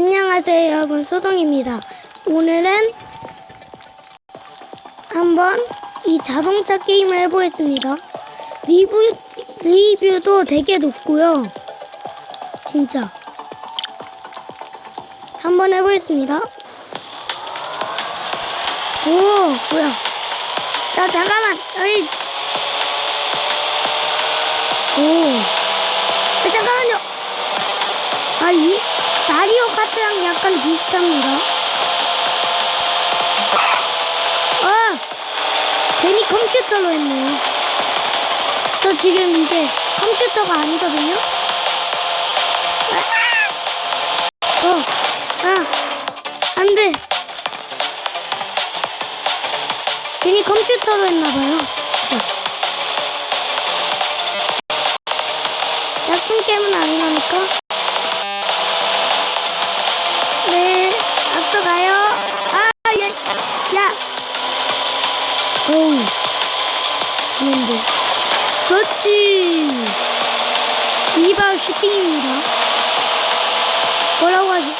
안녕하세요 여러분 소동입니다. 오늘은 한번 이 자동차 게임을 해보겠습니다. 리뷰, 리뷰도 되게 높고요. 진짜. 한번 해보겠습니다. 오 뭐야. 자 잠깐만. 어이. 오. 아, 잠깐만요. 아, 이 카트랑 약간 비슷합니다. 아, 괜히 컴퓨터로 했네요. 저 지금 이게 컴퓨터가 아니거든요. 아, 어, 아, 안 돼. 괜히 컴퓨터로 했나봐요. 약품 게임은 아니라니까. 어우, 좋은데. 그렇지. 이 바로 슈팅입니다. 뭐라고 하지?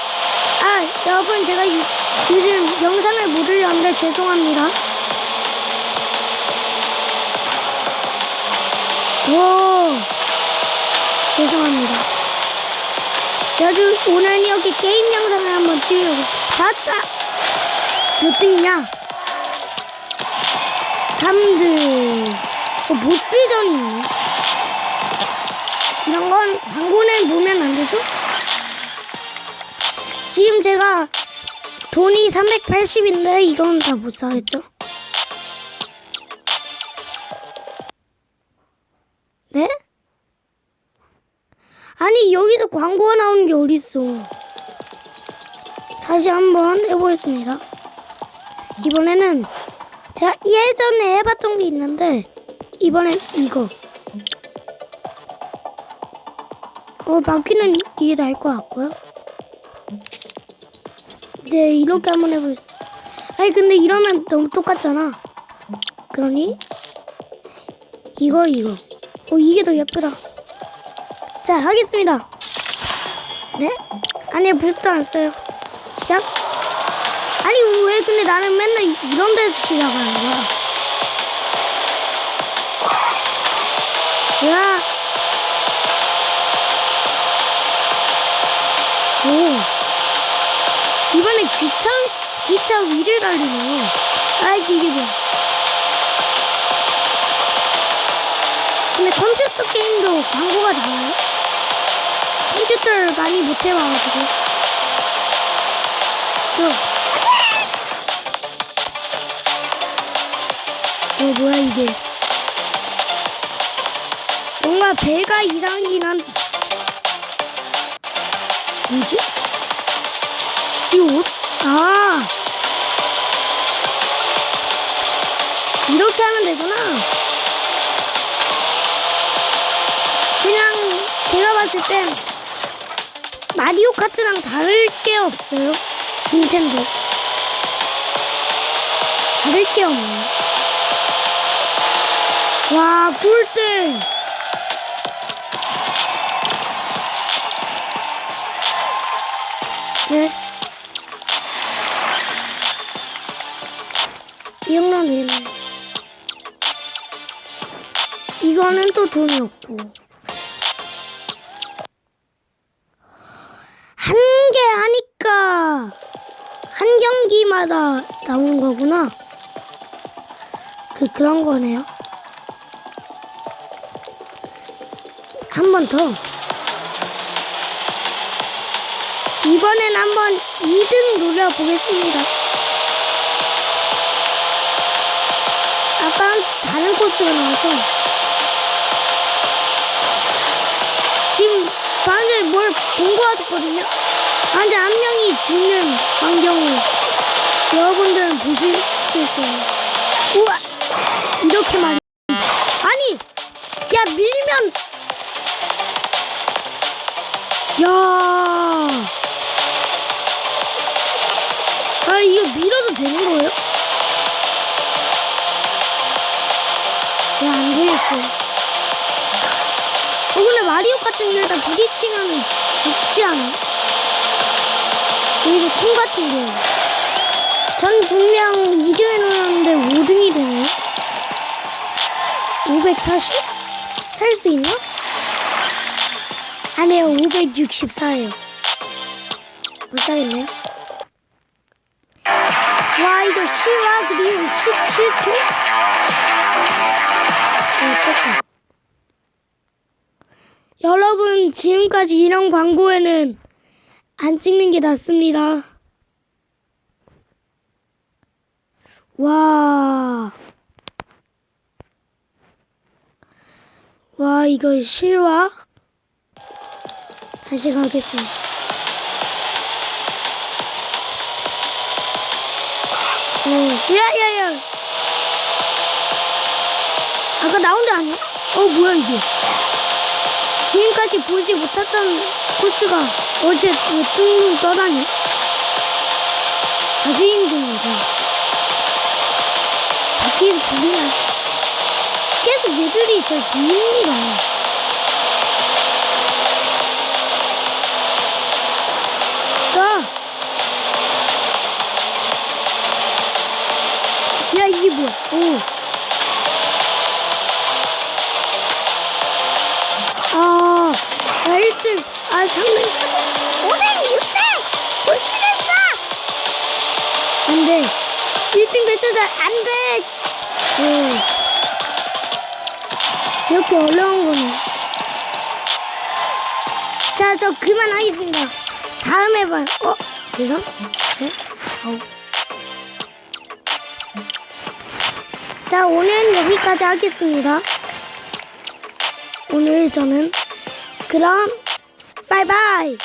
아, 여러분, 제가 요, 요즘 영상을 못 올렸는데 죄송합니다. 오, 죄송합니다. 여주 오늘 이렇게 게임 영상을 한번 찍으려고 봤다. 몇 등이냐? 3등. 어, 보스전이 있네. 이런 건 광고는 보면 안 되죠? 지금 제가 돈이 380인데 이건 다 못 사겠죠? 네? 아니 여기서 광고가 나오는 게 어딨어 다시 한번 해보겠습니다 이번에는 제가 예전에 해봤던 게 있는데 이번엔 이거. 어 바퀴는 이게 나을 것 같고요. 이제 이렇게 한번 해보겠습니다. 아니 근데 이러면 너무 똑같잖아. 그러니? 이거 이거. 어 이게 더 예쁘다. 자 하겠습니다. 네? 아니 부스터 안 써요. 시작 아니 왜 근데 나는 맨날 이런 데서 시작하는 거야 야 오. 이번에 기차, 기차 위를 달리네요. 아이, 이게 뭐야. 근데 컴퓨터 게임도 광고가 나와요? 컴퓨터를 많이 못 해봐가지고. 또. 어, 뭐야, 이게. 뭔가 배가 이상하긴 한데. 뭐지? 이 옷? 아. 이렇게 하면 되구나. 그냥 제가 봤을 땐 마리오 카트랑 다를 게 없어요. 닌텐도. 다를 게 없네. 와, 꿀등! 네. 이 정도면 되겠네. 이거는 또 돈이 없고. 한 개 하니까 한 경기마다 나오는 거구나. 그 그런 거네요. 한 번 더. 이번엔 한번 2등 노려보겠습니다. 아까랑 다른 코스가 나와서 지금 방금 뭘본거 같거든요. 완전 한 명이 죽는 광경을 여러분들은 보실 수 있어요. 우와! 이렇게 말이 아니! 야 밀면 야 아 이거 밀어도 되는 거예요? 야, 안 되겠어. 어, 근데 마리오 같은 게 일단 부딪히면 죽지 않아? 여기서 콩 같은데요. 전 분명 2등 해놓았는데 5등이 되네. 540? 살 수 있나? 아니에요. 564예요. 못 사겠네요. 와 이거 실화 그리고 17초? 어떡해. 여러분 지금까지 이런 광고에는 안 찍는 게 낫습니다. 와. 와, 이거 실화? 다시 가겠습니다. 어, 야, 야, 야. 아까 나온 데 아니야? 어, 뭐야, 이게. 지금까지 보지 못했던 코스가 어제 왜 뚱뚱 떠다니? 아주 힘듭니다. 바퀴에서 불리나? 계속 얘들이 절 보입니다. 오. 아, 아 1등, 아 3등, 4등, 5등, 6등, 돌진했어! 안 돼. 1등 배쳐서 안 돼! 오. 이렇게 어려운 거네. 자, 저 그만하겠습니다. 다음에 봐요. 어? 대상? 네? 아 자, 오늘은 여기까지 하겠습니다. 오늘 저는 그럼 바이바이